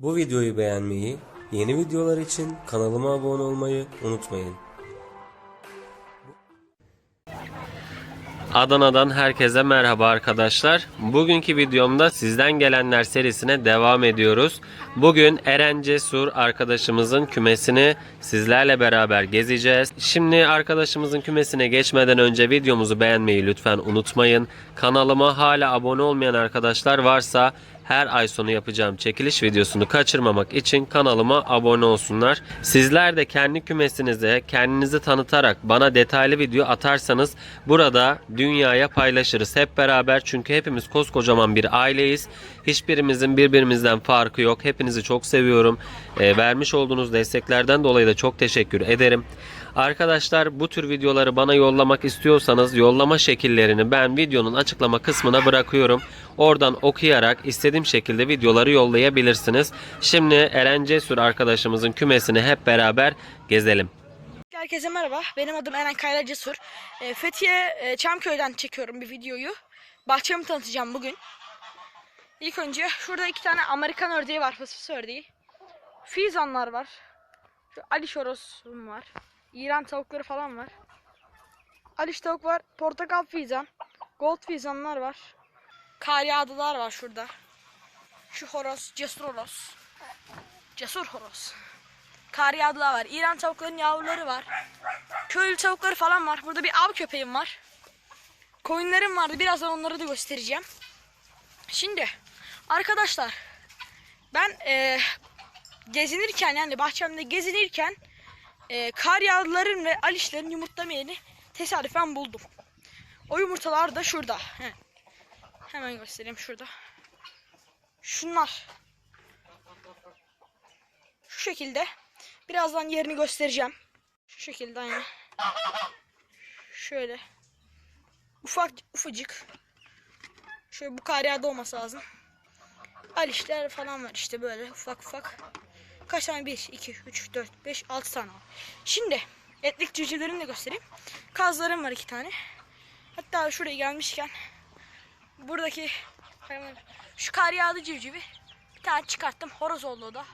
Bu videoyu beğenmeyi, yeni videolar için kanalıma abone olmayı unutmayın. Adana'dan herkese merhaba arkadaşlar. Bugünkü videomda sizden gelenler serisine devam ediyoruz. Bugün Eren Cesur arkadaşımızın kümesini sizlerle beraber gezeceğiz. Şimdi arkadaşımızın kümesine geçmeden önce videomuzu beğenmeyi lütfen unutmayın. Kanalıma hala abone olmayan arkadaşlar varsa her ay sonu yapacağım çekiliş videosunu kaçırmamak için kanalıma abone olsunlar. Sizler de kendi kümesinize kendinizi tanıtarak bana detaylı video atarsanız burada dünyaya paylaşırız hep beraber çünkü hepimiz koskocaman bir aileyiz. Hiçbirimizin birbirimizden farkı yok. Hepinizi çok seviyorum. Ee, vermiş olduğunuz desteklerden dolayı da çok teşekkür ederim. Arkadaşlar bu tür videoları bana yollamak istiyorsanız yollama şekillerini ben videonun açıklama kısmına bırakıyorum. Oradan okuyarak istediğim şekilde videoları yollayabilirsiniz. Şimdi Eren Cesur arkadaşımızın kümesini hep beraber gezelim. Herkese merhaba. Benim adım Eren Kayra Cesur. E, Fethiye e, Çamköy'den çekiyorum bir videoyu. Bahçemi tanıtacağım bugün. İlk önce şurada iki tane Amerikan ördeği var. Fısfıs ördeği. Fizanlar var. Şu Aliş horozum var. İran tavukları falan var. Aliş tavuk var. Portakal fizan. Gold fizanlar var. Karyadalar var şurada. Şu horoz. Cesur horoz. Cesur horoz. Kar yağdılar var. İran tavuklarının yavruları var. Köylü tavukları falan var. Burada bir av köpeğim var. Koyunlarım vardı. Birazdan onları da göstereceğim. Şimdi arkadaşlar ben eee, gezinirken yani bahçemde gezinirken eee kar yağdıların ve alişlerin yumurtlama yerini tesadüfen buldum. O yumurtalar da şurada. He. Hemen göstereyim şurada. Şunlar. Şu şekilde. Birazdan yerini göstereceğim. Şu şekilde yani. Şöyle. Ufak ufacık. Şöyle bu karyada olması lazım. Alişler falan var işte böyle ufak ufak. Kaç tane? 1, 2, 3, 4, 5, 6 tane var. Şimdi etlik civcivlerimi de göstereyim. Kazlarım var iki tane. Hatta şuraya gelmişken buradaki şu kar yağdı civcivi bir tane çıkarttım. Horoz oldu o da.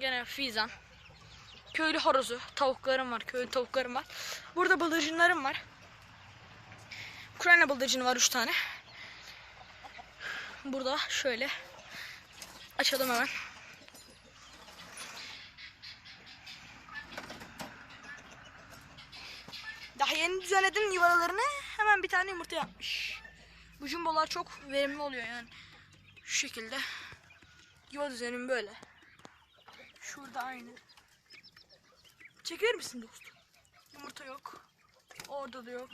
Gene fizan. Köylü horozu. Tavuklarım var. Köylü tavuklarım var. Burada bıldırcınlarım var. Ukrayna bıldırcını var 3 tane. Burada şöyle. Açalım hemen. Yeni düzenledim yuvalarını. Hemen bir tane yumurta yapmış. Bu jumbolar çok verimli oluyor yani. Şu şekilde. Yuva düzenim böyle. Şurada aynı. Çeker misin dostum? Yumurta yok. Orada da yok.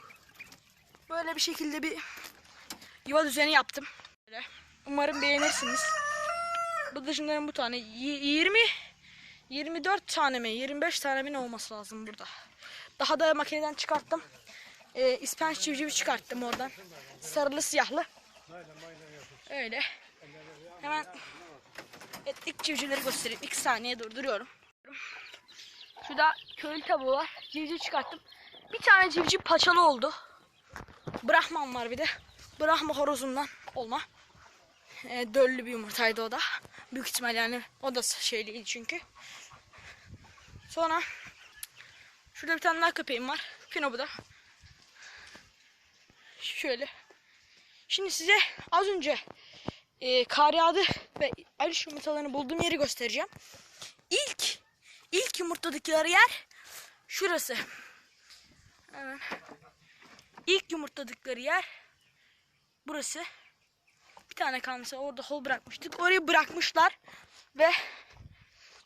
Böyle bir şekilde bir yuva düzeni yaptım. Böyle. Umarım beğenirsiniz. Bıldırcınların bu tane y- 20 24 tane mi 25 tane mi olması lazım burada. Daha da makineden çıkarttım. Ee, İspenç civcivi çıkarttım oradan. Sarılı siyahlı. Öyle. Hemen etlik civcivleri göstereyim. 2 saniye durduruyorum. Şurada köylü tavuğu var. Civciv çıkarttım. Bir tane civciv paçalı oldu. Brahman var bir de. Brahma horozundan olma. Ee, döllü bir yumurtaydı o da. Büyük ihtimal yani o da şeyliydi çünkü. Sonra şurada bir tane daha köpeğim var. Pino bu da. Şöyle. Şimdi size az önce e, kar yağdı ve Aliş yumurtalarını bulduğum yeri göstereceğim. İlk ilk yumurtladıkları yer şurası. Hemen. İlk yumurtladıkları yer burası. Bir tane kalmışsa orada hol bırakmıştık. Orayı bırakmışlar ve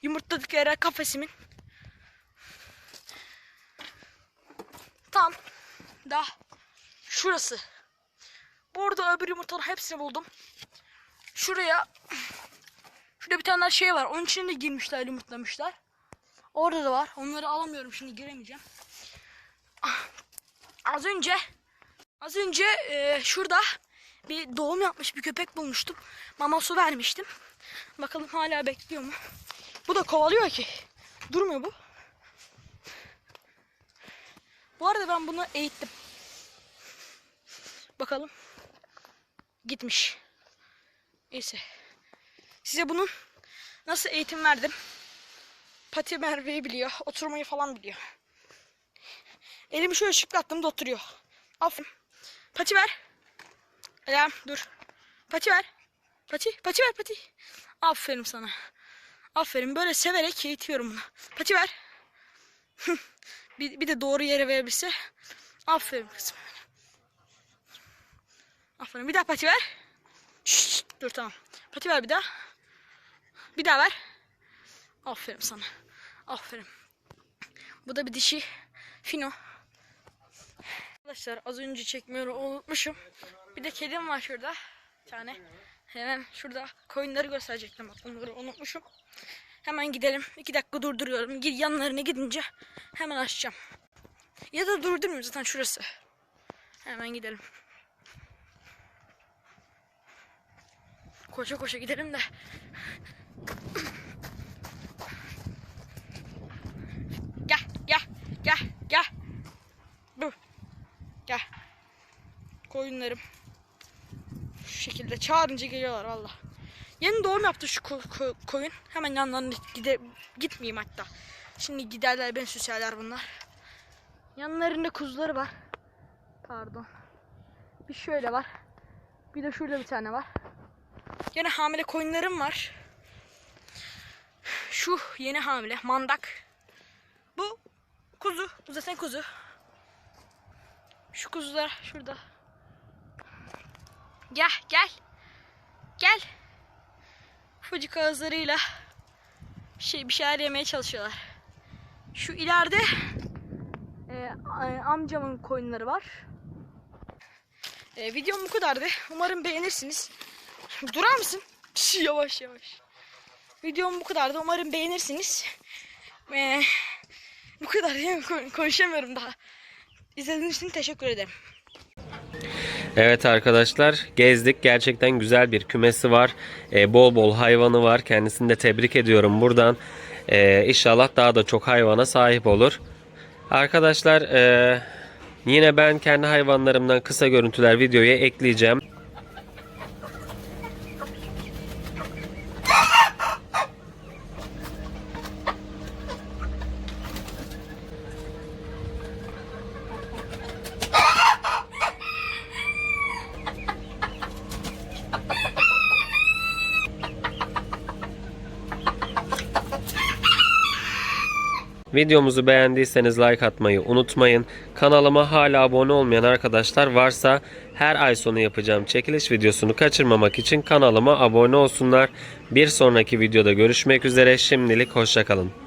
yumurtladıkları kafesimin tam da şurası. Burada öbür yumurtaların hepsini buldum. Şuraya Şurada bir tane daha şey var. Onun içine de girmişler, yumurtlamışlar. Orada da var. Onları alamıyorum şimdi giremeyeceğim. Ah, Az önce az önce e, şurada bir doğum yapmış bir köpek bulmuştum. Mama su vermiştim. Bakalım hala bekliyor mu? Bu da kovalıyor ki. Durmuyor bu. Bu arada ben bunu eğittim. Bakalım. Gitmiş. Neyse. Size bunun nasıl eğitim verdim. Pati Merve'yi biliyor. Oturmayı falan biliyor. Elimi şöyle şıklattım da oturuyor. Aferin. Pati ver. Ela dur. Pati ver. Pati, pati ver pati. Aferin sana. Aferin. Böyle severek eğitiyorum bunu. Pati ver. bir, bir de doğru yere verebilse. Aferin kızım. Aferin. Bir daha pati ver. Şşt, dur tamam. Pati ver bir daha. Bir daha ver. Aferin sana. Aferin. Bu da bir dişi. Fino. Arkadaşlar az önce çekmeyi unutmuşum. Bir de kedim var şurada. Bir tane. Hemen şurada koyunları gösterecektim. Bak onları unutmuşum. Hemen gidelim. İki dakika durduruyorum. Gid yanlarına gidince hemen açacağım. Ya da durdurmuyorum zaten şurası. Hemen gidelim. Koşa koşa gidelim de. Gel gel gel gel. Dur. Gel. Koyunlarım. Şu şekilde çağırınca geliyorlar valla. Yeni doğum yaptı şu ko- ko- koyun. Hemen yanlarına gide gitmeyeyim hatta. Şimdi giderler beni süserler bunlar. Yanlarında kuzuları var. Pardon. Bir şöyle var. Bir de şurada bir tane var. Yine hamile koyunlarım var. Şu yeni hamile mandak. Bu kuzu. Bu zaten kuzu. Şu kuzular şurada. Gel gel. Gel. Ufacık ağızlarıyla şey bir şeyler yemeye çalışıyorlar. Şu ileride e, amcamın koyunları var. E, videom bu kadardı. Umarım beğenirsiniz. Durar mısın? Yavaş yavaş. Videom bu kadardı. Umarım beğenirsiniz. E, bu kadar Konuşamıyorum daha. İzlediğiniz için teşekkür ederim. Evet arkadaşlar gezdik. Gerçekten güzel bir kümesi var. Ee, bol bol hayvanı var. Kendisini de tebrik ediyorum buradan. Ee, inşallah daha da çok hayvana sahip olur. Arkadaşlar ee, yine ben kendi hayvanlarımdan kısa görüntüler videoya ekleyeceğim. Videomuzu beğendiyseniz like atmayı unutmayın. Kanalıma hala abone olmayan arkadaşlar varsa her ay sonu yapacağım çekiliş videosunu kaçırmamak için kanalıma abone olsunlar. Bir sonraki videoda görüşmek üzere. Şimdilik hoşçakalın.